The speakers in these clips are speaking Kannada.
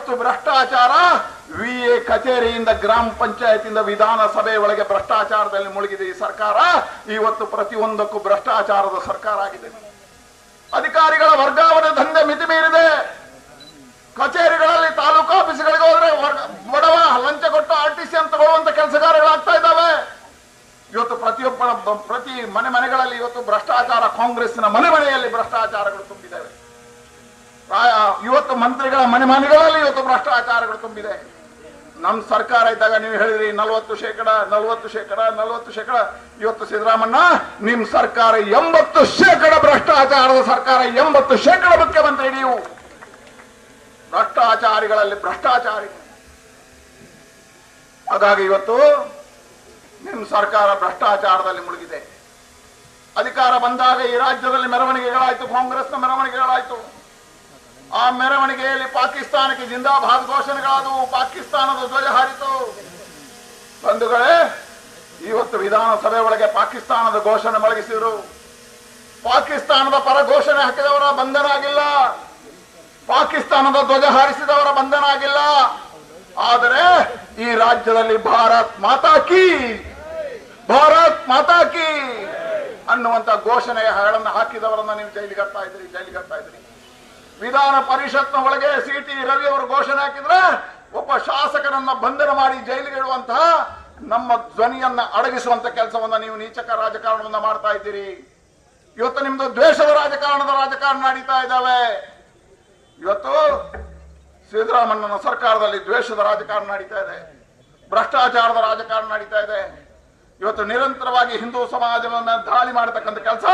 ಇವತ್ತು ಭ್ರಷ್ಟಾಚಾರ? ವಿ ಎ ಕಚೇರಿಯಿಂದ ಗ್ರಾಮ ಪಂಚಾಯತಿಂದ ವಿಧಾನಸಭೆ ಒಳಗೆ ಭ್ರಷ್ಟಾಚಾರದಲ್ಲಿ ಮುಳುಗಿದೆ ಈ ಸರ್ಕಾರ. ಇವತ್ತು ಪ್ರತಿಯೊಂದಕ್ಕೂ ಭ್ರಷ್ಟಾಚಾರದ ಸರ್ಕಾರ ಆಗಿದೆ. ಅಧಿಕಾರಿಗಳ ವರ್ಗಾವಣೆ ದಂಧೆ ಮಿತಿ ಮೀರಿದೆ. ಕಚೇರಿಗಳಲ್ಲಿ ತಾಲೂಕು ಆಫೀಸ್ಗಳಿಗೆ ಹೋದ್ರೆ ಬಡವ ಲಂಚ ಕೊಟ್ಟು ಆರ್ ಟಿ ಸಿ ಅಂತ ತಗೊಳ್ಳುವಂತ ಕೆಲಸಗಾರಗಳಾಗ್ತಾ ಇದ್ದಾವೆ. ಇವತ್ತು ಪ್ರತಿಯೊಬ್ಬ, ಪ್ರತಿ ಮನೆ ಮನೆಗಳಲ್ಲಿ ಇವತ್ತು ಭ್ರಷ್ಟಾಚಾರ ಕಾಂಗ್ರೆಸ್ನ ಮನೆ ಮನೆಯಲ್ಲಿ ಭ್ರಷ್ಟಾಚಾರಗಳು ತುಂಬಿದ್ದಾವೆ. ಇವತ್ತು ಮಂತ್ರಿಗಳ ಮನೆ ಮನೆಗಳಲ್ಲಿ ಇವತ್ತು ಭ್ರಷ್ಟಾಚಾರಗಳು ತುಂಬಿದೆ. ನಮ್ಮ ಸರ್ಕಾರ ಇದ್ದಾಗ ನೀವು ಹೇಳಿದ್ರಿ ನಲವತ್ತು ಶೇಕಡ ನಲವತ್ತು ಶೇಕಡ ನಲವತ್ತು ಶೇಕಡ. ಇವತ್ತು ಸಿದ್ದರಾಮಣ್ಣ, ನಿಮ್ ಸರ್ಕಾರ ಎಂಬತ್ತು ಶೇಕಡ ಭ್ರಷ್ಟಾಚಾರದ ಸರ್ಕಾರ, ಎಂಬತ್ತು ಶೇಕಡ ಮುಖ್ಯಮಂತ್ರಿ ನೀವು. ಭ್ರಷ್ಟಾಚಾರಿಗಳಲ್ಲಿ ಭ್ರಷ್ಟಾಚಾರಿ. ಹಾಗಾಗಿ ಇವತ್ತು ನಿಮ್ ಸರ್ಕಾರ ಭ್ರಷ್ಟಾಚಾರದಲ್ಲಿ ಮುಳುಗಿದೆ. ಅಧಿಕಾರ ಬಂದಾಗ ಈ ರಾಜ್ಯದಲ್ಲಿ ಮೆರವಣಿಗೆಗಳಾಯ್ತು, ಕಾಂಗ್ರೆಸ್ನ ಮೆರವಣಿಗೆಗಳಾಯ್ತು. ಆ ಮೆರವಣಿಗೆಯಲ್ಲಿ ಪಾಕಿಸ್ತಾನಕ್ಕೆ ಜಿಂದಾಬಾದ್ ಘೋಷಣೆಗಳಾದವು. ಪಾಕಿಸ್ತಾನದ ಧ್ವಜ ಹಾರಿತು. ಬಂಧುಗಳೇ, ಇವತ್ತು ವಿಧಾನಸಭೆ ಒಳಗೆ ಪಾಕಿಸ್ತಾನದ ಘೋಷಣೆ ಮೊಳಗಿಸಿದ್ರು. ಪಾಕಿಸ್ತಾನದ ಪರ ಘೋಷಣೆ ಹಾಕಿದವರ ಬಂಧನ ಆಗಿಲ್ಲ ಪಾಕಿಸ್ತಾನದ ಧ್ವಜ ಹಾರಿಸಿದವರ ಬಂಧನ ಆಗಿಲ್ಲ ಆದರೆ ಈ ರಾಜ್ಯದಲ್ಲಿ ಭಾರತ್ ಮಾತಾ ಕಿ, ಭಾರತ್ ಮಾತಾ ಕಿ ಅನ್ನುವಂತ ಹರಳನ್ನು ಹಾಕಿದವರನ್ನ ನೀವು ಜೈಲಿಗೆ ಹಾಕ್ತಾ ಇದ್ರಿ ಜೈಲಿಗೆ ಇದ್ರಿ ವಿಧಾನ ಪರಿಷತ್ನ ಒಳಗೆ ಸಿ ಟಿ ರವಿ ಅವರು ಘೋಷಣೆ ಹಾಕಿದ್ರೆ ಒಬ್ಬ ಶಾಸಕನನ್ನ ಬಂಧನ ಮಾಡಿ ಜೈಲಿಗೆ ಇಡುವಂತಹ ನಮ್ಮ ಧ್ವನಿಯನ್ನ ಅಡಗಿಸುವಂತ ಕೆಲಸವನ್ನ ನೀವು ನೀಚಕ ರಾಜಕಾರಣವನ್ನ ಮಾಡ್ತಾ ಇದ್ದೀರಿ. ಇವತ್ತು ನಿಮ್ದು ದ್ವೇಷದ ರಾಜಕಾರಣದ ರಾಜಕಾರಣ ನಡೀತಾ ಇದ್ದಾವೆ. ಇವತ್ತು ಸಿದ್ದರಾಮಣ್ಣನ ಸರ್ಕಾರದಲ್ಲಿ ದ್ವೇಷದ ರಾಜಕಾರಣ ನಡೀತಾ ಇದೆ. ಭ್ರಷ್ಟಾಚಾರದ ರಾಜಕಾರಣ ನಡೀತಾ ಇದೆ. ಇವತ್ತು ನಿರಂತರವಾಗಿ ಹಿಂದೂ ಸಮಾಜವನ್ನ ದಾಳಿ ಮಾಡತಕ್ಕಂಥ ಕೆಲಸ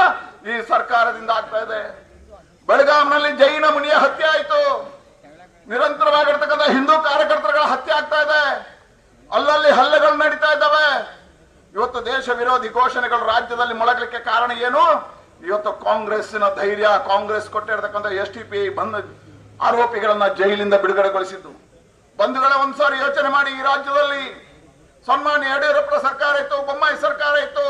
ಈ ಸರ್ಕಾರದಿಂದ ಆಗ್ತಾ ಇದೆ. ಬೆಳಗಾಂನಲ್ಲಿ ಜೈನ ಮುನಿಯ ಹತ್ಯೆ ಆಯಿತು. ನಿರಂತರವಾಗಿರ್ತಕ್ಕಂಥ ಹಿಂದೂ ಕಾರ್ಯಕರ್ತರುಗಳ ಹತ್ಯೆ ಆಗ್ತಾ ಇದೆ. ಅಲ್ಲಲ್ಲಿ ಹಲ್ಲೆಗಳು ನಡೀತಾ ಇದ್ದಾವೆ. ಇವತ್ತು ದೇಶ ವಿರೋಧಿ ಘೋಷಣೆಗಳು ರಾಜ್ಯದಲ್ಲಿ ಮೊಳಗಲಿಕ್ಕೆ ಕಾರಣ ಏನು? ಇವತ್ತು ಕಾಂಗ್ರೆಸ್ನ ಧೈರ್ಯ, ಕಾಂಗ್ರೆಸ್ ಕೊಟ್ಟಿರ್ತಕ್ಕಂಥ ಎಸ್ ಟಿ ಪಿ ಬಂದ ಆರೋಪಿಗಳನ್ನ ಜೈಲಿಂದ ಬಿಡುಗಡೆಗೊಳಿಸಿದ್ದು. ಬಂಧುಗಳೇ ಒಂದ್ಸಾರಿ ಯೋಚನೆ ಮಾಡಿ ಈ ರಾಜ್ಯದಲ್ಲಿ ಸನ್ಮಾನ್ಯ ಯಡಿಯೂರಪ್ಪ ಸರ್ಕಾರ ಇತ್ತು, ಬೊಮ್ಮಾಯಿ ಸರ್ಕಾರ ಇತ್ತು.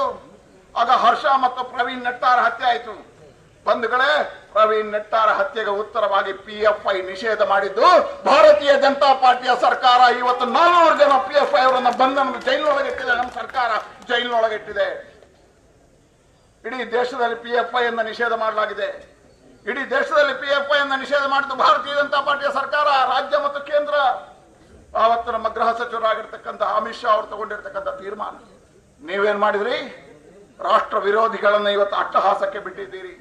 ಆಗ ಹರ್ಷ ಮತ್ತು ಪ್ರವೀಣ್ ನೆಟ್ಟಾರ ಹತ್ಯೆ ಆಯಿತು. ಬಂಧುಗಳೇ ಪ್ರವೀಣ್ ನೆಟ್ಟಾರ ಹತ್ಯೆಗೆ ಉತ್ತರವಾಗಿ ಪಿ ಎಫ್ ಐ ನಿಷೇಧ ಮಾಡಿದ್ದು ಭಾರತೀಯ ಜನತಾ ಪಾರ್ಟಿಯ ಸರ್ಕಾರ. ಇವತ್ತು ನಾಲ್ನೂರು ಜನ ಪಿ ಎಫ್ ಐ ಅವರನ್ನ ಬಂಧನ ಜೈಲಿನೊಳಗಿಟ್ಟಿದೆ ನಮ್ಮ ಸರ್ಕಾರ ಜೈಲಿನೊಳಗಿಟ್ಟಿದೆ ಇಡೀ ದೇಶದಲ್ಲಿ ಪಿ ಎಫ್ ಐ ಅನ್ನ ನಿಷೇಧ ಮಾಡಲಾಗಿದೆ. ಇಡೀ ದೇಶದಲ್ಲಿ ಪಿ ಎಫ್ ಐ ಅನ್ನ ನಿಷೇಧ ಮಾಡಿದ್ದು ಭಾರತೀಯ ಜನತಾ ಪಾರ್ಟಿಯ ಸರ್ಕಾರ, ರಾಜ್ಯ ಮತ್ತು ಕೇಂದ್ರ. ಆವತ್ತು ನಮ್ಮ ಗೃಹ ಸಚಿವರಾಗಿರ್ತಕ್ಕಂಥ ಅಮಿತ್ ಶಾ ಅವರು ತಗೊಂಡಿರ್ತಕ್ಕಂಥ ತೀರ್ಮಾನ. ನೀವೇನ್ ಮಾಡಿದ್ರಿ? ರಾಷ್ಟ್ರ ವಿರೋಧಿಗಳನ್ನ ಇವತ್ತು ಅಟ್ಟಹಾಸಕ್ಕೆ ಬಿಟ್ಟಿದ್ದೀರಿ.